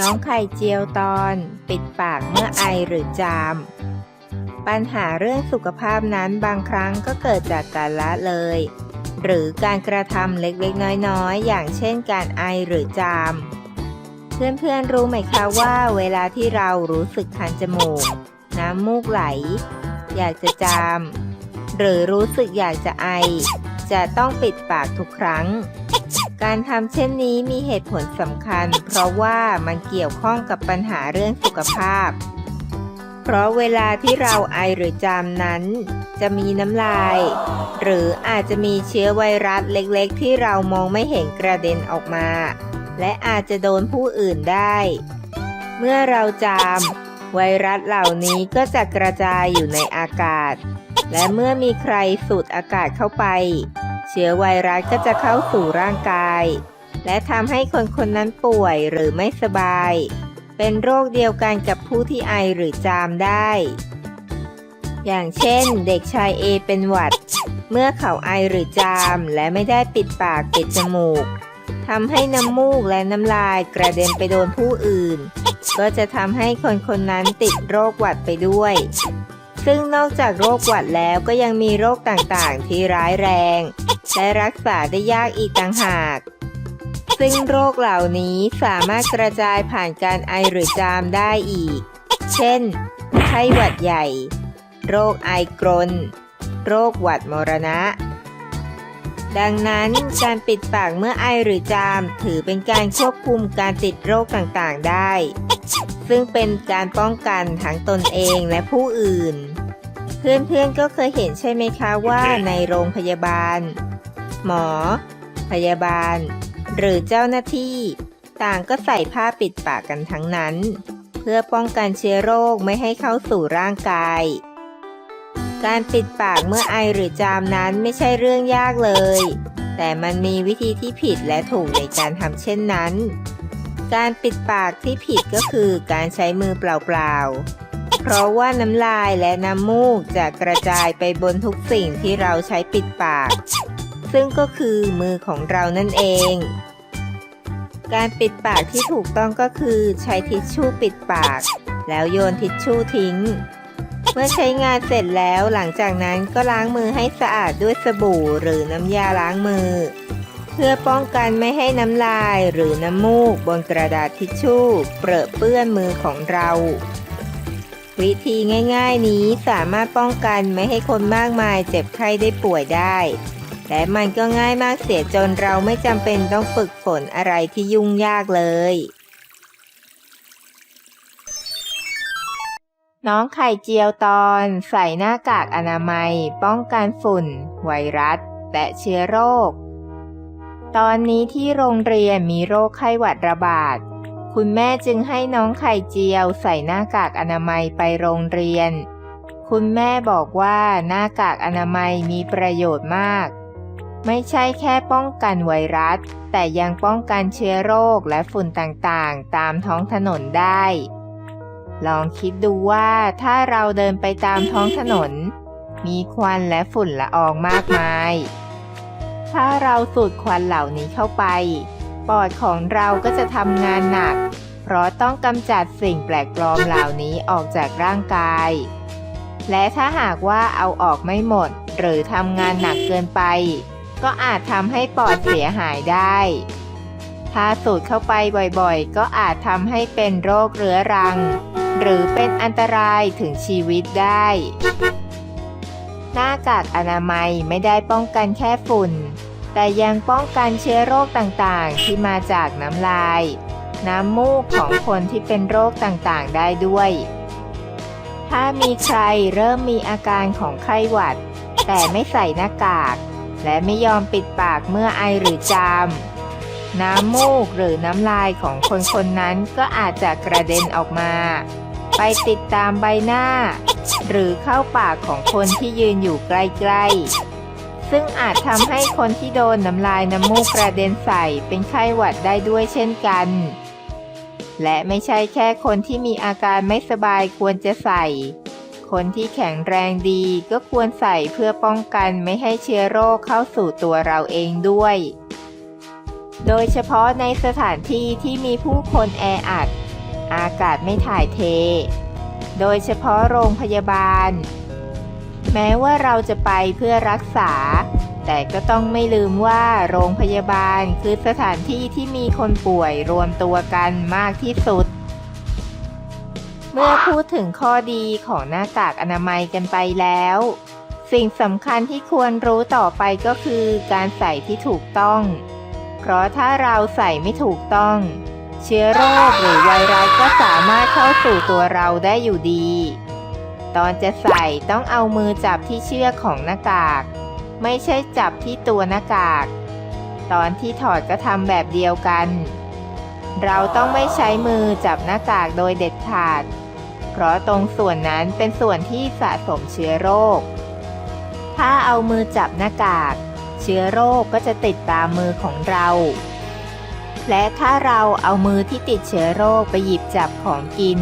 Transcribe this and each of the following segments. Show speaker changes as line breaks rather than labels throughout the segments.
น้องไข่เจียวตอน ปิดปากเมื่อไอหรือจาม ปัญหาเรื่องสุขภาพนั้นบางครั้งก็เกิดจากการละเลย หรือการกระทำเล็กๆ น้อยๆ อย่างเช่นการไอหรือจาม เพื่อนๆรู้ไหมคะว่าเวลาที่เรารู้สึกคันจมูก น้ำมูกไหล อยากจะจาม หรือรู้สึกอยากจะไอ จะต้องปิดปากทุกครั้ง การทำเช่นนี้มีเหตุผลสำคัญ เพราะว่ามันเกี่ยวข้องกับปัญหาเรื่องสุขภาพ เพราะเวลาที่เราไอหรือจามนั้น จะมีน้ำลาย หรืออาจจะมีเชื้อไวรัสเล็กๆ ที่เรามองไม่เห็นกระเด็นออกมา และอาจจะโดนผู้อื่นได้ เมื่อเราจาม ไวรัสเหล่านี้ก็จะกระจายอยู่ในอากาศ และเมื่อมีใครสูดอากาศเข้าไป เชื้อไวรัสก็จะเข้าสู่ร่างกาย และทำให้คนคนนั้นป่วยหรือไม่สบาย เป็นโรคเดียวกันกับผู้ที่ไอหรือจามได้ อย่างเช่น เด็กชายเอเป็นหวัด เมื่อเขาไอหรือจามและไม่ได้ปิดปากปิดจมูกทำให้น้ำมูกและน้ำลายกระเด็นไปโดนผู้อื่น ก็จะทำให้คนคนนั้นติดโรคหวัดไปด้วย ซึ่งนอกจากโรคหวัดแล้วก็ยังมีโรคต่างๆ ที่ร้ายแรง และรักษาได้ยากอีกต่างหาก ซึ่งโรคเหล่านี้สามารถกระจายผ่านการไอหรือจามได้อีก เช่น ไข้หวัดใหญ่ โรคไอกรน โรคหวัดมรณะ ดังนั้นการปิดปากเมื่อไอหรือจามถือเป็นการควบคุมการติดโรคต่างๆได้ ซึ่งเป็นการป้องกันทั้งตนเองและผู้อื่นเพื่อนๆ ก็เคยเห็นใช่ไหมคะว่าในโรงพยาบาล หมอ พยาบาล หรือเจ้าหน้าที่ ต่างก็ใส่ผ้าปิดปากกันทั้งนั้น เพื่อป้องกันเชื้อโรคไม่ให้เข้าสู่ร่างกาย การปิดปากเมื่อไอหรือจามนั้นไม่ใช่เรื่องยากเลย แต่มันมีวิธีที่ผิดและถูกในการทำเช่นนั้น การปิดปากที่ผิดก็คือการใช้มือเปล่าๆเพราะว่าน้ำลายและน้ำมูกจะกระจายไปบนทุกสิ่งที่เราใช้ปิดปาก ซึ่งก็คือมือของเรานั่นเอง การปิดปากที่ถูกต้องก็คือใช้ทิชชู่ปิดปาก แล้วโยนทิชชู่ทิ้ง เมื่อใช้งานเสร็จแล้วหลังจากนั้นก็ล้างมือให้สะอาดด้วยสบู่หรือน้ำยาล้างมือ เพื่อป้องกันไม่ให้น้ำลายหรือน้ำมูกบนกระดาษทิชชู่เปรอะเปื้อนมือของเราวิธีง่าย ๆ นี้สามารถป้องกันไม่ให้คนมากมายเจ็บไข้ได้ป่วยได้ และมันก็ง่ายมากเสียจนเราไม่จำเป็นต้องฝึกฝนอะไรที่ยุ่งยากเลย น้องไข่เจียวตอนใส่หน้ากากอนามัย ป้องกันฝุ่น ไวรัส และเชื้อโรค ตอนนี้ที่โรงเรียนมีโรคไข้หวัดระบาด คุณแม่จึงให้น้องไข่เจียวใส่หน้ากากอนามัยไปโรงเรียนคุณแม่บอกว่าหน้ากากอนามัยมีประโยชน์มาก ไม่ใช่แค่ป้องกันไวรัส แต่ยังป้องกันเชื้อโรคและฝุ่นต่างๆ ตามท้องถนนได้ ลองคิดดูว่าถ้าเราเดินไปตามท้องถนน มีควันและฝุ่นละอองมากมาย ถ้าเราสูดควันเหล่านี้เข้าไป ปอดของเราก็จะทำงานหนัก เพราะต้องกำจัดสิ่งแปลกปลอมเหล่านี้ออกจากร่างกาย และถ้าหากว่าเอาออกไม่หมดหรือทำงานหนักเกินไป ก็อาจทำให้ปอดเสียหายได้ ถ้าสูดเข้าไปบ่อยๆ ก็อาจทำให้เป็นโรคเรื้อรัง หรือเป็นอันตรายถึงชีวิตได้ หน้ากากอนามัยไม่ได้ป้องกันแค่ฝุ่น แต่ยังป้องกันเชื้อโรคต่างๆ ที่มาจากน้ำลาย น้ำมูกของคนที่เป็นโรคต่างๆ ได้ด้วย ถ้ามีใครเริ่มมีอาการของไข้หวัด แต่ไม่ใส่หน้ากาก และไม่ยอมปิดปากเมื่อไอหรือจาม น้ำมูกหรือน้ำลายของคนคนนั้นก็อาจจะกระเด็นออกมา ไปติดตามใบหน้า หรือเข้าปากของคนที่ยืนอยู่ใกล้ ๆ ซึ่งอาจทำให้คนที่โดนน้ำลายน้ำมูกกระเด็นใส่เป็นไข้หวัดได้ด้วยเช่นกัน และไม่ใช่แค่คนที่มีอาการไม่สบายควรจะใส่ คนที่แข็งแรงดีก็ควรใส่เพื่อป้องกันไม่ให้เชื้อโรคเข้าสู่ตัวเราเองด้วย โดยเฉพาะในสถานที่ที่มีผู้คนแออัด อากาศไม่ถ่ายเท โดยเฉพาะโรงพยาบาล แม้ว่าเราจะไปเพื่อรักษา แต่ก็ต้องไม่ลืมว่าโรงพยาบาลคือสถานที่ที่มีคนป่วยรวมตัวกันมากที่สุด เมื่อพูดถึงข้อดีของหน้ากากอนามัยกันไปแล้ว สิ่งสำคัญที่ควรรู้ต่อไปก็คือการใส่ที่ถูกต้อง เพราะถ้าเราใส่ไม่ถูกต้อง เชื้อโรคหรือไวรัสก็สามารถเข้าสู่ตัวเราได้อยู่ดี ตอนจะใส่ต้องเอามือจับที่เชือกของหน้ากาก ไม่ใช่จับที่ตัวหน้ากาก ตอนที่ถอดก็ทำแบบเดียวกันเราต้องไม่ใช้มือจับหน้ากากโดยเด็ดขาด เพราะตรงส่วนนั้นเป็นส่วนที่สะสมเชื้อโรค ถ้าเอามือจับหน้ากาก เชื้อโรคก็จะติดตามมือของเรา และถ้าเราเอามือที่ติดเชื้อโรคไปหยิบจับของกิน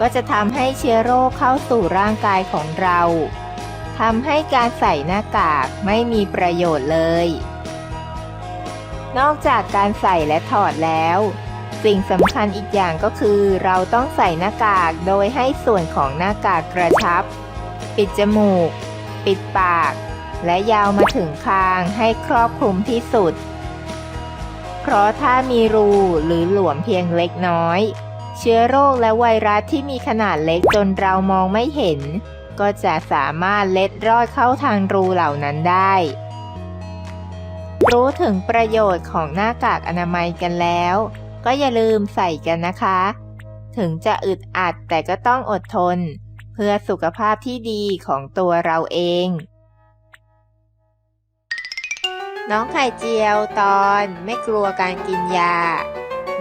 ก็จะทำให้เชื้อโรคเข้าสู่ร่างกายของเราทำให้การใส่หน้ากากไม่มีประโยชน์เลย นอกจากการใส่และถอดแล้ว สิ่งสำคัญอีกอย่างก็คือเราต้องใส่หน้ากากโดยให้ส่วนของหน้ากากกระชับ ปิดจมูก ปิดปาก และยาวมาถึงคางให้ครอบคลุมที่สุด เพราะถ้ามีรูหรือหลวมเพียงเล็กน้อย เชื้อโรคและไวรัสที่มีขนาดเล็กจนเรามองไม่เห็น ก็จะสามารถเล็ดรอดเข้าทางรูเหล่านั้นได้รู้ถึงประโยชน์ของหน้ากากอนามัยกันแล้ว ก็อย่าลืมใส่กันนะคะ ถึงจะอึดอัดแต่ก็ต้องอดทน เพื่อสุขภาพที่ดีของตัวเราเอง น้องไข่เจียวตอนไม่กลัวการกินยา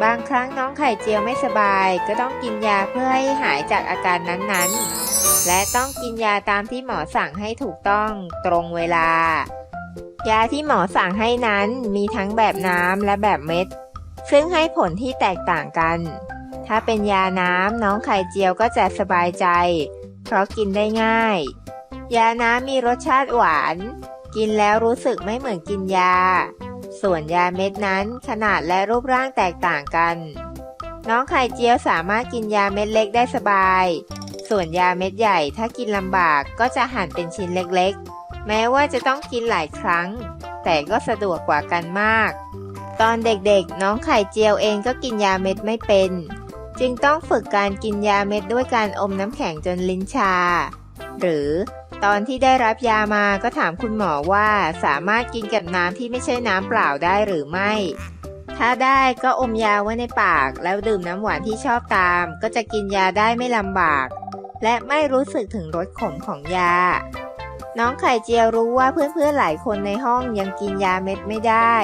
บางครั้งน้องไข่เจียวไม่สบาย ก็ต้องกินยาเพื่อให้หายจากอาการนั้นๆ และต้องกินยาตามที่หมอสั่งให้ถูกต้องตรงเวลา ยาที่หมอสั่งให้นั้นมีทั้งแบบน้ำและแบบเม็ด ซึ่งให้ผลที่แตกต่างกัน ถ้าเป็นยาน้ำน้องไข่เจียวก็จะสบายใจ เพราะกินได้ง่าย ยาน้ำมีรสชาติหวาน กินแล้วรู้สึกไม่เหมือนกินยา ส่วนยาเม็ดนั้นขนาดและรูปร่างแตกต่างกัน น้องไข่เจียวสามารถกินยาเม็ดเล็กได้สบาย ส่วนยาเม็ดใหญ่ถ้ากินลำบากก็จะหั่นเป็นชิ้นเล็กๆ แม้ว่าจะต้องกินหลายครั้ง แต่ก็สะดวกกว่ากันมาก ตอนเด็กๆ น้องไข่เจียวเองก็กินยาเม็ดไม่เป็น จึงต้องฝึกการกินยาเม็ดด้วยการอมน้ำแข็งจนลิ้นชา หรือตอนที่ได้รับยามาก็ถามคุณหมอว่าสามารถกินกับน้ำที่ไม่ใช่น้ำเปล่าได้หรือไม่ ถ้าได้ก็อมยาไว้ในปาก แล้วดื่มน้ำหวานที่ชอบตาม ก็จะกินยาได้ไม่ลำบาก และไม่รู้สึกถึงรสขมของยา น้องไข่เจียวรู้ว่าเพื่อนๆหลายคนในห้องยังกินยาเม็ดไม่ได้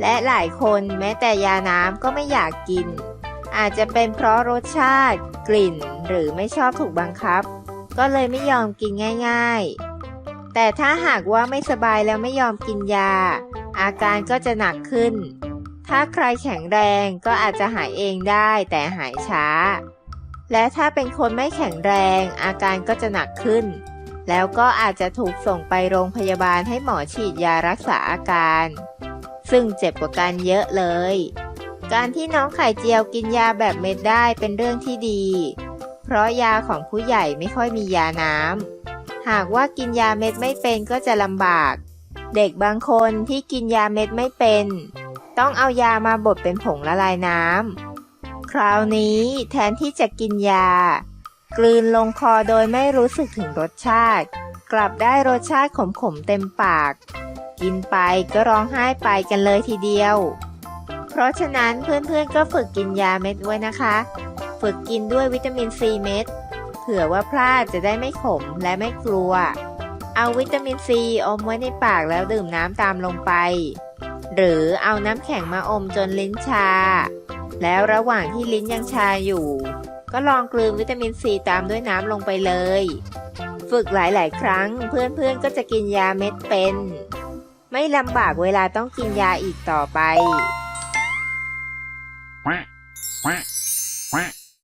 และหลายคนแม้แต่ยาน้ำก็ไม่อยากกิน อาจจะเป็นเพราะรสชาติกลิ่นหรือไม่ชอบถูกบังคับ ก็เลยไม่ยอมกินง่าย ๆ แต่ถ้าหากว่าไม่สบายแล้วไม่ยอมกินยา อาการก็จะหนักขึ้น ถ้าใครแข็งแรงก็อาจจะหายเองได้แต่หายช้า และถ้าเป็นคนไม่แข็งแรงอาการก็จะหนักขึ้น แล้วก็อาจจะถูกส่งไปโรงพยาบาลให้หมอฉีดยารักษาอาการ ซึ่งเจ็บกว่ากันเยอะเลย การที่น้องไข่เจียวกินยาแบบเม็ดได้เป็นเรื่องที่ดี เพราะยาของผู้ใหญ่ไม่ค่อยมียาน้ำ หากว่ากินยาเม็ดไม่เป็นก็จะลำบาก เด็กบางคนที่กินยาเม็ดไม่เป็น ต้องเอายามาบดเป็นผงละลายน้ำ คราวนี้แทนที่จะกินยา กลืนลงคอโดยไม่รู้สึกถึงรสชาติ กลับได้รสชาติขมๆเต็มปาก กินไปก็ร้องไห้ไปกันเลยทีเดียว เพราะฉะนั้นเพื่อนๆก็ฝึกกินยาเม็ดไว้นะคะ ฝึกกินด้วยวิตามินซีเม็ด เผื่อว่าพลาดจะได้ไม่ขมและไม่กลัว เอาวิตามินซีอมไว้ในปากแล้วดื่มน้ำตามลงไป หรือเอาน้ำแข็งมาอมจนลิ้นชา แล้วระหว่างที่ลิ้นยังชาอยู่ ก็ลองกลืนวิตามินซีตามด้วยน้ำลงไปเลยฝึกหลาย ๆ ครั้งเพื่อนๆ ก็จะกินยาเม็ดเป็น ไม่ลำบากเวลาต้องกินยาอีกต่อไป
quack, quack, quack.